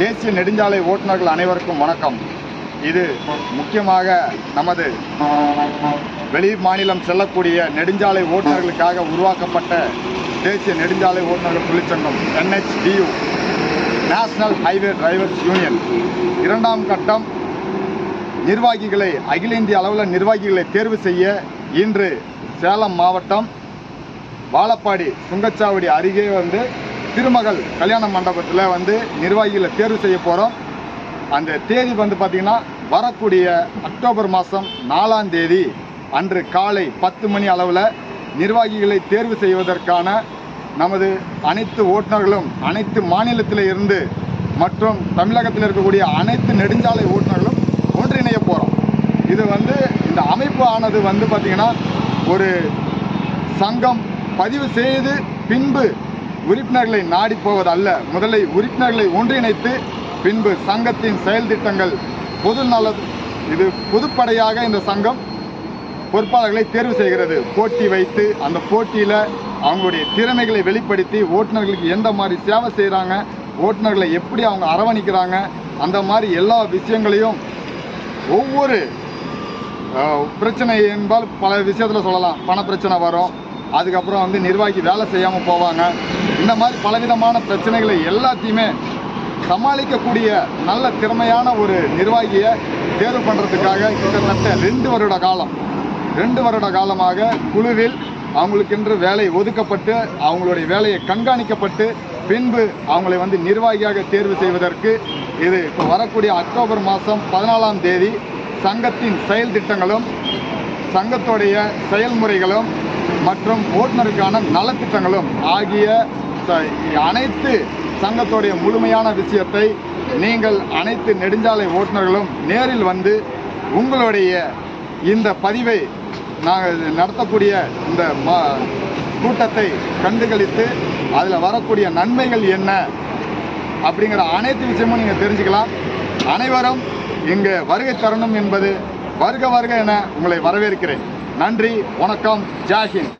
தேசிய நெடுஞ்சாலை ஓட்டுநர்கள் அனைவருக்கும் வணக்கம். இது முக்கியமாக நமது வெளி மாநிலம் செல்லக்கூடிய நெடுஞ்சாலை ஓட்டுநர்களுக்காக உருவாக்கப்பட்ட தேசிய நெடுஞ்சாலை ஓட்டுநர்கள் தொழிற்சங்கம் NHDU national highway drivers union. இரண்டாம் கட்டம் நிர்வாகிகளை அகில இந்திய அளவில் நிர்வாகிகளை தேர்வு செய்ய இன்று சேலம் மாவட்டம் வாழப்பாடி சுங்கச்சாவடி அருகே வந்து திருமகள் கல்யாண மண்டபத்தில் வந்து நிர்வாகிகளை தேர்வு செய்ய போகிறோம் அந்த தேதி வந்து பார்த்திங்கன்னா வரக்கூடிய அக்டோபர் மாதம் நாலாம் தேதி. அன்று காலை பத்து மணி அளவில் நிர்வாகிகளை தேர்வு செய்வதற்கான நமது அனைத்து ஓட்டுநர்களும் அனைத்து மாநிலத்தில் இருந்து மற்றும் தமிழகத்தில் இருக்கக்கூடிய அனைத்து நெடுஞ்சாலை ஓட்டுநர்களும் ஒன்றிணைய போகிறோம் இது வந்து இந்த அமைப்பு ஆனது வந்து பார்த்திங்கன்னா ஒரு சங்கம் பதிவு செய்து பின்பு உறுப்பினர்களை நாடி போவது அல்ல முதலில் உறுப்பினர்களை ஒன்றிணைத்து பின்பு சங்கத்தின் செயல் திட்டங்கள். பொது நல இது பொதுப்படையாக இந்த சங்கம் பொறுப்பாளர்களை தேர்வு செய்கிறது. போட்டி வைத்து அந்த போட்டியில் அவங்களுடைய திறமைகளை வெளிப்படுத்தி ஓட்டுநர்களுக்கு எந்த மாதிரி சேவை செய்கிறாங்க ஓட்டுநர்களை எப்படி அவங்க அரவணைக்கிறாங்க அந்த மாதிரி எல்லா விஷயங்களையும் ஒவ்வொரு பிரச்சனை என்பால் பல விஷயத்தில் சொல்லலாம். பண பிரச்சனை வரும். அதுக்கப்புறம் வந்து நிர்வாகி வேலை செய்யாமல் போவாங்க. இந்த மாதிரி பலவிதமான பிரச்சனைகளை எல்லாத்தையுமே சமாளிக்கக்கூடிய நல்ல திறமையான ஒரு நிர்வாகியை தேர்வு பண்ணுறதுக்காக கிட்டத்தட்ட ரெண்டு வருட காலம் ரெண்டு வருட காலமாக குழுவில் அவங்களுக்கென்று வேலை ஒதுக்கப்பட்டு அவங்களுடைய வேலையை கண்காணிக்கப்பட்டு பின்பு அவங்களை வந்து நிர்வாகியாக தேர்வு செய்வதற்கு இது இப்போ வரக்கூடிய அக்டோபர் மாதம் பதினாலாம் தேதி சங்கத்தின் செயல் திட்டங்களும் சங்கத்துடைய செயல்முறைகளும் மற்றும் ஓட்டுநருக்கான நலத்திட்டங்களும் ஆகிய அனைத்து சங்கத்துடைய முழுமையான விஷயத்தை நீங்கள் அனைத்து நெடுஞ்சாலை ஓட்டுநர்களும் நேரில் வந்து உங்களுடைய இந்த பதிவை நாங்கள் நடத்தக்கூடிய இந்த ம- கூட்டத்தை கண்டுகளித்து அதில் வரக்கூடிய நன்மைகள் என்ன அப்படிங்கிற அனைத்து விஷயமும் நீங்கள் தெரிஞ்சுக்கலாம். அனைவரும் இங்கு வருகை தரணும் என்பது வருக வருக என உங்களை வரவேற்கிறேன். நன்றி வணக்கம் ஜாஹிந்த்